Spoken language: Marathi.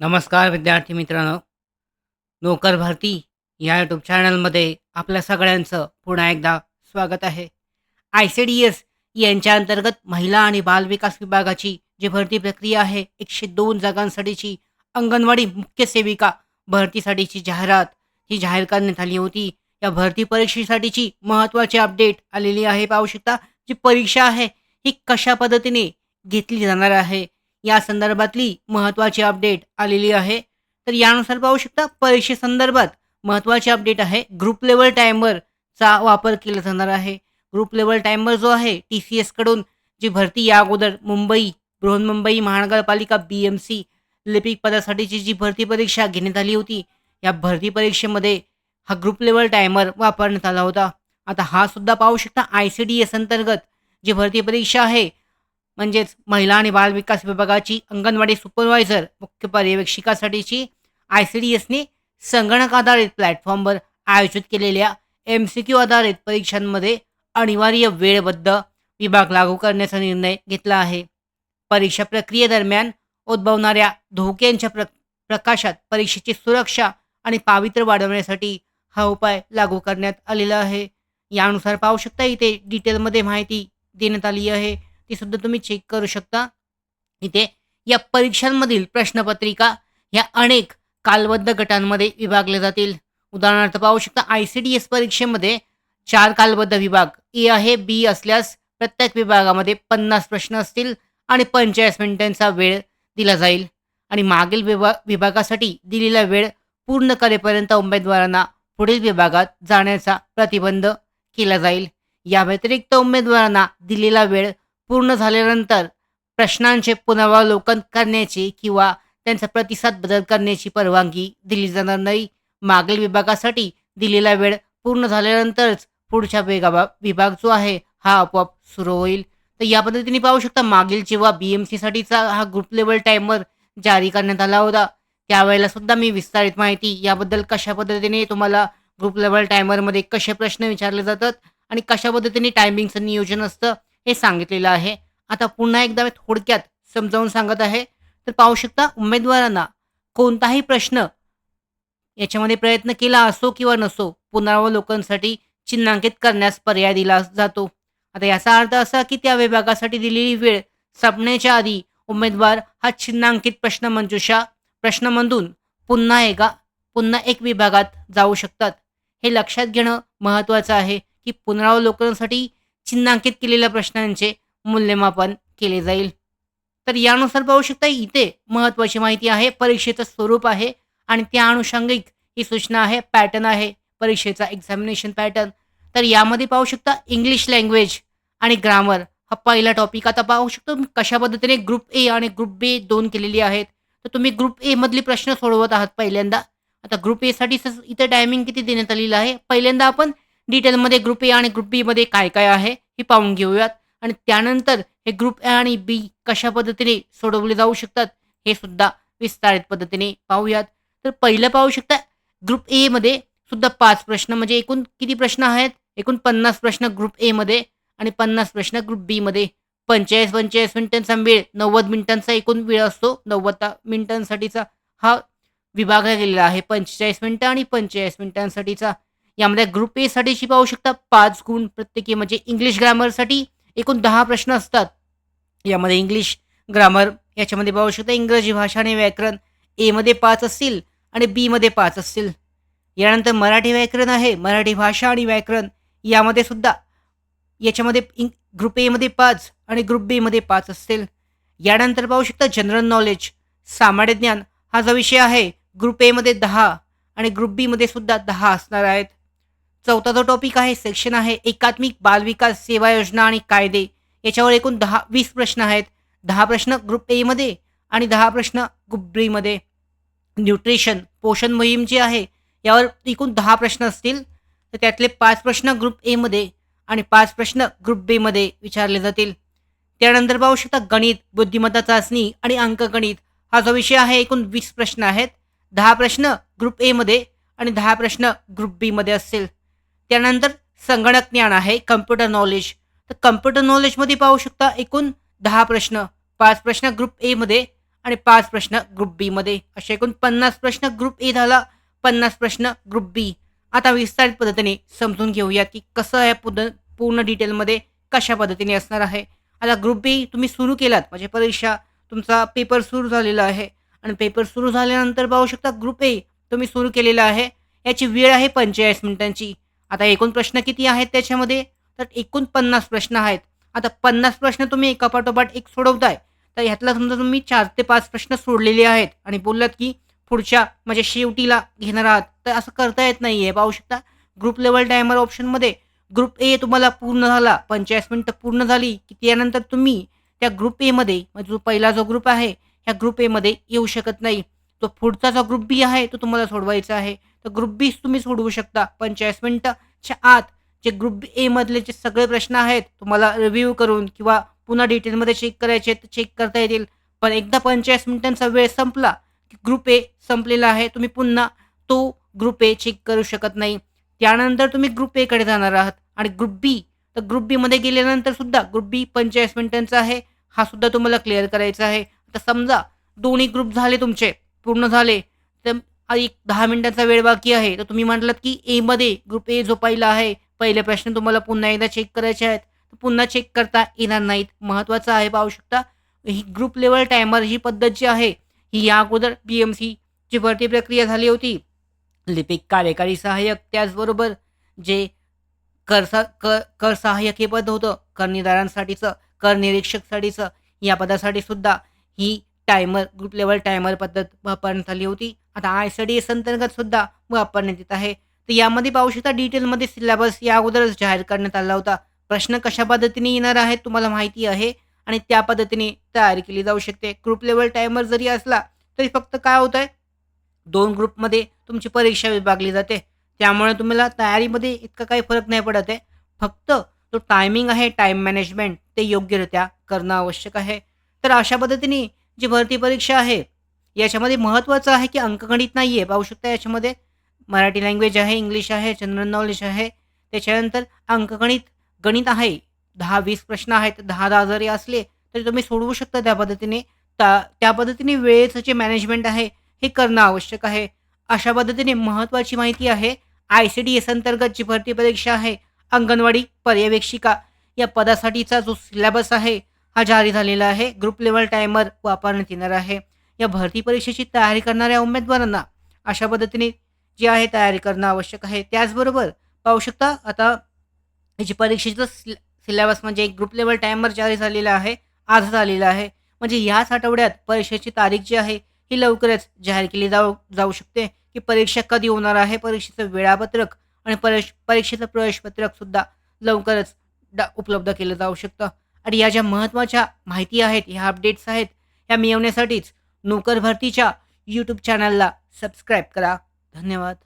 नमस्कार विद्यार्थी मित्रांनो. नोकर भरती या यूट्यूब चॅनलमध्ये आपल्या सगळ्यांचं पुन्हा एकदा स्वागत आहे. आय सी डी एस यांच्या अंतर्गत महिला आणि बालविकास विभागाची जी भरती प्रक्रिया आहे एकशे दोन जागांसाठीची अंगणवाडी मुख्य सेविका भरतीसाठीची जाहिरात ही जाहीर करण्यात आली होती. या भरती परीक्षेसाठीची महत्त्वाची अपडेट आलेली आहे. पाहू शकता जी परीक्षा आहे ही कशा पद्धतीने घेतली जाणार आहे? या संदर्भातली महत्त्वाची अपडेट आलेली आहे. तर यानुसार पाहू शकता परीक्षेसंदर्भात महत्त्वाची अपडेट आहे. ग्रुप लेवल टायमरचा वापर केला जाणार आहे. ग्रुप लेवल टायमर जो आहे टी सी एसकडून जी भरती या अगोदर मुंबई बृहन्मुंबई महानगरपालिका बी एम सी लिपिक पदासाठीची जी भरती परीक्षा घेण्यात आली होती या भरती परीक्षेमध्ये हा ग्रुप लेवल टायमर वापरण्यात आला होता. आता हा सुद्धा पाहू शकता आय सी डी एस अंतर्गत जी भरती परीक्षा आहे म्हणजेच महिला आणि बाल विकास विभागाची अंगणवाडी सुपरवायझर मुख्य पर्यवेक्षिकासाठीची आय सी डी एसने संगणक आधारित प्लॅटफॉर्मवर आयोजित केलेल्या एम सी क्यू आधारित परीक्षांमध्ये अनिवार्य वेळबद्ध विभाग लागू करण्याचा निर्णय घेतला आहे. परीक्षा प्रक्रियेदरम्यान उद्भवणाऱ्या धोक्यांच्या प्र प्रकाशात परीक्षेची सुरक्षा आणि पावित्र्य वाढवण्यासाठी हा उपाय लागू करण्यात आलेला आहे. यानुसार पाहू शकता इथे डिटेलमध्ये माहिती देण्यात आली आहे. ती सुद्धा तुम्ही चेक करू शकता. इथे या परीक्षांमधील प्रश्नपत्रिका ह्या अनेक कालबद्ध गटांमध्ये विभागल्या जातील. उदाहरणार्थ पाहू शकता आय सी डी एस परीक्षेमध्ये चार कालबद्ध विभाग ए आहे बी असल्यास प्रत्येक विभागामध्ये पन्नास प्रश्न असतील आणि पंचेचाळीस मिनिटांचा वेळ दिला जाईल. आणि मागील विभा विभागासाठी दिलेला वेळ पूर्ण करेपर्यंत उमेदवारांना पुढील विभागात जाण्याचा प्रतिबंध केला जाईल. या व्यतिरिक्त उमेदवारांना दिलेला वेळ पूर्ण झाल्यानंतर प्रश्नांचे पुनरावलोकन करण्याची किंवा त्यांचा प्रतिसाद बदल करण्याची परवानगी दिली जाणार नाही. मागील विभागासाठी दिलेला वेळ पूर्ण झाल्यानंतरच पुढच्या वेगा विभाग जो आहे हा आपोआप सुरू होईल. तर या पद्धतीने पाहू शकता मागील जेव्हा बी एम सीसाठीचा हा ग्रुप लेवल टायमर जारी करण्यात आला होता त्यावेळेला सुद्धा मी विस्तारित माहिती याबद्दल कशा पद्धतीने तुम्हाला ग्रुप लेवल टायमरमध्ये कसे प्रश्न विचारले जातात आणि कशा पद्धतीने टायमिंगचं नियोजन असतं हे सांगितलेलं आहे. आता पुन्हा एकदा मी थोडक्यात समजावून सांगत आहे. तर पाहू शकता उमेदवारांना कोणताही प्रश्न याच्यामध्ये प्रयत्न केला असो किंवा नसो पुनरावलोकनसाठी चिन्हांकित करण्यास पर्याय दिला जातो. आता याचा अर्थ असा की त्या विभागासाठी दिलेली वेळ संपण्याच्या आधी उमेदवार हा चिन्हांकित प्रश्नमंजुषा प्रश्नमधून पुन्हा एका पुन्हा एक विभागात जाऊ शकतात. हे लक्षात घेणं महत्त्वाचं आहे की पुनरावलोकनासाठी चिन्हांकित केलेल्या प्रश्नांचे मूल्यमापन केले जाईल. तर यानुसार पाहू शकता इथे महत्त्वाची माहिती आहे परीक्षेचं स्वरूप आहे आणि त्या अनुषंगिक ही सूचना आहे पॅटर्न आहे परीक्षेचा एक्झामिनेशन पॅटर्न तर यामध्ये पाहू शकता इंग्लिश लँग्वेज आणि ग्रामर हा पहिला टॉपिक आता पाहू शकतो कशा पद्धतीने ग्रुप ए आणि ग्रुप बी दोन केलेली आहेत. तर तुम्ही ग्रुप ए मधले प्रश्न सोडवत आहात पहिल्यांदा. आता ग्रुप एसाठी इथे टायमिंग किती देण्यात आलेलं आहे? पहिल्यांदा आपण डिटेलमध्ये ग्रुप ए आणि ग्रुप बीमध्ये काय काय आहे हे पाहून घेऊयात. आणि त्यानंतर हे ग्रुप ए आणि बी कशा पद्धतीने सोडवले जाऊ शकतात हे सुद्धा विस्तारित पद्धतीने पाहूयात. तर पहिलं पाहू शकता ग्रुप ए मध्ये सुद्धा पाच प्रश्न म्हणजे एकूण किती प्रश्न आहेत? एकूण पन्नास प्रश्न ग्रुप ए मध्ये आणि पन्नास प्रश्न ग्रुप बी मध्ये. पंचेचाळीस पंचेचाळीस मिनिटांचा वेळ नव्वद मिनिटांचा एकूण वेळ असतो. नव्वद मिनिटांसाठीचा हा विभागला गेलेला आहे. पंचेचाळीस मिनिटं आणि पंचेचाळीस मिनिटांसाठीचा यामध्ये ग्रुप ए साठीची पाहू शकता. पाच गुण प्रत्येकी म्हणजे इंग्लिश ग्रामरसाठी एकूण दहा प्रश्न असतात. यामध्ये इंग्लिश ग्रामर याच्यामध्ये पाहू शकता. इंग्रजी भाषा आणि व्याकरण एमध्ये पाच असतील आणि बीमध्ये पाच असतील. यानंतर मराठी व्याकरण आहे. मराठी भाषा आणि व्याकरण यामध्ये सुद्धा याच्यामध्ये इंग ग्रुप एमध्ये पाच आणि ग्रुप बीमध्ये पाच असतील. यानंतर पाहू शकता जनरल नॉलेज सामान्य ज्ञान हा जो विषय आहे ग्रुप एमध्ये दहा आणि ग्रुप बीमध्ये सुद्धा दहा असणार आहेत. चौथा जो टॉपिक आहे सेक्शन आहे एकात्मिक बालविकास सेवा योजना आणि कायदे. याच्यावर एकूण दहा वीस प्रश्न आहेत. दहा प्रश्न ग्रुप एमध्ये आणि दहा प्रश्न ग्रुप बीमध्ये न्यूट्रिशन पोषण मोहीम जी आहे यावर एकूण दहा प्रश्न असतील. तर त्यातले पाच प्रश्न ग्रुप एमध्ये आणि पाच प्रश्न ग्रुप बीमध्ये विचारले जातील. त्यानंतर पाहू शकता गणित बुद्धिमत्ता चाचणी आणि अंकगणित हा जो विषय आहे एकूण वीस प्रश्न आहेत. दहा प्रश्न ग्रुप एमध्ये आणि दहा प्रश्न ग्रुप बीमध्ये असतील. त्यानंतर संगणक ज्ञान आहे कम्प्युटर नॉलेज तर कम्प्युटर नॉलेजमध्ये पाहू शकता एकूण दहा प्रश्न पाच प्रश्न ग्रुप एमध्ये आणि पाच प्रश्न ग्रुप बीमध्ये असे एकूण पन्नास प्रश्न ग्रुप ए झाला पन्नास प्रश्न ग्रुप बी आता विस्तारित पद्धतीने समजून घेऊया की कसं आहे पूर्ण पूर्ण डिटेलमध्ये कशा पद्धतीने असणार आहे. आता ग्रुप बी तुम्ही सुरू केलात म्हणजे परीक्षा तुमचा पेपर सुरू झालेला आहे. आणि पेपर सुरू झाल्यानंतर पाहू शकता ग्रुप ए तुम्ही सुरू केलेला आहे. याची वेळ आहे पंचेचाळीस मिनिटांची. आता एकूण प्रश्न किती आहेत त्याच्यामध्ये? तर एकूण पन्नास प्रश्न आहेत. आता पन्नास प्रश्न तुम्ही एकापाठोपाठ एक सोडवताय. तर ह्यातला समजा तुम्ही चार ते पाच प्रश्न सोडलेले आहेत आणि बोललात की पुढच्या म्हणजे शेवटीला घेणार आहात. तर असं करता येत नाही आहे पाहू शकता ग्रुप लेवल टायमर ऑप्शनमध्ये ग्रुप ए तुम्हाला पूर्ण झाला पंचेचाळीस मिनटं पूर्ण झाली. की त्यानंतर तुम्ही त्या ग्रुप एमध्ये म्हणजे जो पहिला जो ग्रुप आहे ह्या ग्रुप एमध्ये येऊ शकत नाही. तो पुढचा जो ग्रुप बी आहे तो तुम्हाला सोडवायचा आहे. तर ग्रुप बी तुम्ही सोडवू शकता. पंचेचाळीस मिनटंच्या आत जे ग्रुप ए मधले जे सगळे प्रश्न आहेत तुम्हाला रिव्ह्यू करून किंवा पुन्हा डिटेलमध्ये चेक करायचे तर चेक करता येतील. पण एकदा पंचेचाळीस मिनिटांचा वेळ संपला की ग्रुप ए संपलेला आहे तुम्ही पुन्हा तो ग्रुप ए चेक करू शकत नाही. त्यानंतर तुम्ही ग्रुप एकडे जाणार आहात आणि ग्रुप बी तर ग्रुप बीमध्ये गेल्यानंतर सुद्धा ग्रुप बी पंचेचाळीस मिनिटांचा आहे हा सुद्धा तुम्हाला क्लिअर करायचा आहे. तर समजा दोन्ही ग्रुप झाले तुमचे पूर्ण झाले तर एक दहा मिनिटांचा वेळ बाकी आहे. तर तुम्ही म्हटलात की एमध्ये ग्रुप ए जो पहिला आहे. पहिले प्रश्न तुम्हाला पुन्हा एकदा चेक करायचे आहेत. तर पुन्हा चेक करता येणार नाहीत. महत्त्वाचं आहे पाहू शकता. ही ग्रुप लेवल टायमर ही पद्धत जी आहे ही या अगोदर बी एम सीची भरती प्रक्रिया झाली होती. लिपिक कार्यकारी सहाय्यक त्याचबरोबर जे कर सा कर कर सहाय्यक हे पद होतं करनिदारांसाठीचं कर निरीक्षकसाठीचं या पदासाठी सुद्धा ही टायमर ग्रुप लेवल टायमर पद्धत वापरण्यात आली होती. आता आय सी डी एस अंतर्गत सुद्धा वापरण्यात येत आहे. तर यामध्ये पाहू शकता डिटेलमध्ये सिलेबस या अगोदरच जाहीर करण्यात आला होता. प्रश्न कशा पद्धतीने येणार आहेत तुम्हाला माहिती आहे आणि त्या पद्धतीने तयारी केली जाऊ शकते. ग्रुप लेवल टायमर जरी असला तरी फक्त काय होत आहे दोन ग्रुपमध्ये तुमची परीक्षा विभागली जाते. त्यामुळे तुम्हाला तयारीमध्ये इतका काही फरक नाही पडत आहे. फक्त जो टायमिंग आहे टाईम मॅनेजमेंट ते योग्यरित्या करणं आवश्यक आहे. तर अशा पद्धतीने जी भरती परीक्षा आहे याच्यामध्ये महत्त्वाचं आहे की अंकगणित नाही आहे पाहू शकता याच्यामध्ये मराठी लँग्वेज आहे इंग्लिश आहे जनरल नॉलेज आहे. त्याच्यानंतर अंकगणित गणित आहे. दहा वीस प्रश्न आहेत. दहा दहा जरी असले तरी तुम्ही सोडवू शकता त्या पद्धतीने. त्या त्या पद्धतीने वेळेचं जे मॅनेजमेंट आहे हे करणं आवश्यक आहे. अशा पद्धतीने महत्त्वाची माहिती आहे आय सी डी एस अंतर्गत जी भरती परीक्षा आहे अंगणवाडी पर्यवेक्षिका या पदासाठीचा जो सिलेबस आहे हा जारी झालेला आहे. ग्रुप लेवल टायमर वापरण्यात येणार आहे. या भरती परीक्षेची तयारी करणाऱ्या उमेदवारांना अशा पद्धतीने जी आहे तयारी करणं आवश्यक आहे. त्याचबरोबर पाहू शकता आता याची परीक्षेचं सिल सिलेबस म्हणजे एक ग्रुप लेवल टायमर जारी झालेला आहे आज झालेला आहे. म्हणजे ह्याच आठवड्यात परीक्षेची तारीख जी आहे ही लवकरच जाहीर केली जाऊ जाऊ शकते. की परीक्षा कधी होणार आहे परीक्षेचं वेळापत्रक आणि परीक्ष परीक्षेचं प्रवेशपत्रकसुद्धा लवकरच डा उपलब्ध केलं जाऊ शकतं. आणि या ज्या महत्त्वाच्या माहिती आहेत ह्या अपडेट्स आहेत ह्या मिळवण्यासाठीच नोकर भरतीच्या यूट्यूब चॅनलला सबस्क्राईब करा. धन्यवाद.